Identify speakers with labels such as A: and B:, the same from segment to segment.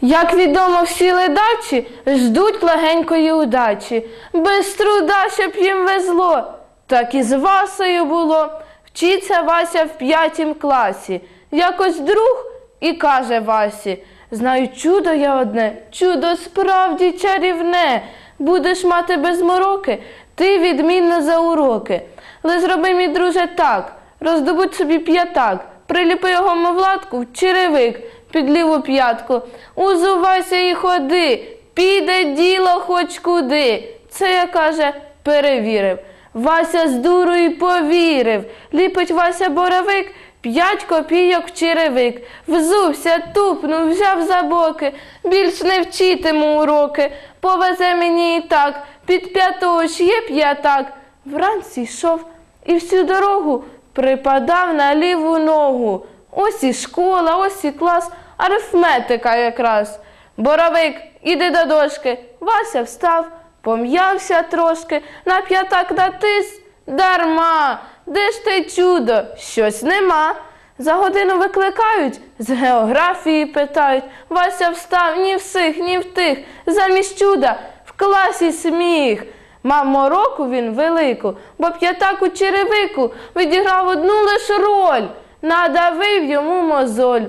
A: Як відомо, всі ледачі ждуть легенької удачі, без труда, щоб їм везло. Так і з Васею було. Вчиться Вася в п'ятім класі. Якось друг і каже Васі: Знаю, чудо я одне, чудо справді чарівне. Будеш мати без мороки, ти відмінно за уроки. Але зроби, мій друже, так, роздобудь собі п'ятак, приліпи його мовлатку в черевик під ліву п'ятку. Узувайся і ходи, піде діло хоч куди. Це я каже, перевірив. Вася з дурою повірив. Ліпить Вася боровик, п'ять копійок в черевик. Взувся, тупнув, взяв за боки. Більш не вчитиму уроки. Повезе мені і так, під п'яточ є п'ятак. Вранці йшов і всю дорогу припадав на ліву ногу. Ось і школа, ось і клас, арифметика якраз. Боровик, іди до дошки. Вася встав, пом'явся трошки, на п'ятак натис. Дарма, де ж те чудо? Щось нема. За годину викликають, з географії питають. Вася встав ні всіх, ні в тих. Замість чуда в класі сміх. Мав мороку він велику, бо п'ятак у черевику відіграв одну лиш роль, надавив йому мозоль.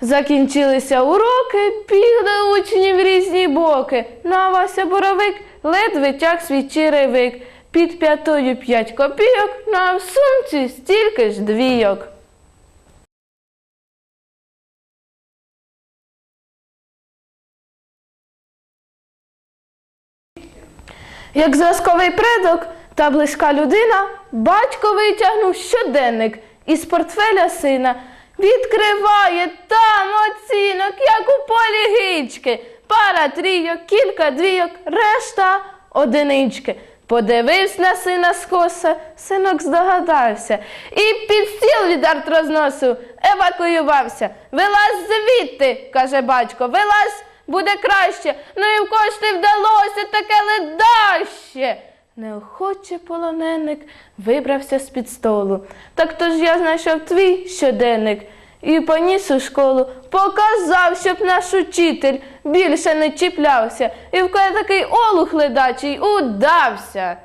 A: Закінчилися уроки, бігли учні в різні боки. Ну а Вася Боровик ледве тяг свій черевик. Під п'ятою п'ять копійок, ну а в сумці стільки ж двійок. Як зразковий предок та близька людина, батько витягнув щоденник із портфеля сина. Відкриває там оцінок, як у полі гички. Пара трійок, кілька двійок, решта одинички. Подивився на сина скоса, синок здогадався. І під стіл від артрозносу евакуювався. Вилазь звідти, каже батько, вилазь, буде краще. Ну і в кошти вдалося таке ледаще. Неохоче полоненик вибрався з-під столу. Так то ж я знайшов твій щоденник і поніс у школу, показав, щоб наш учитель більше не чіплявся. І в кого такий олух ледачий удався.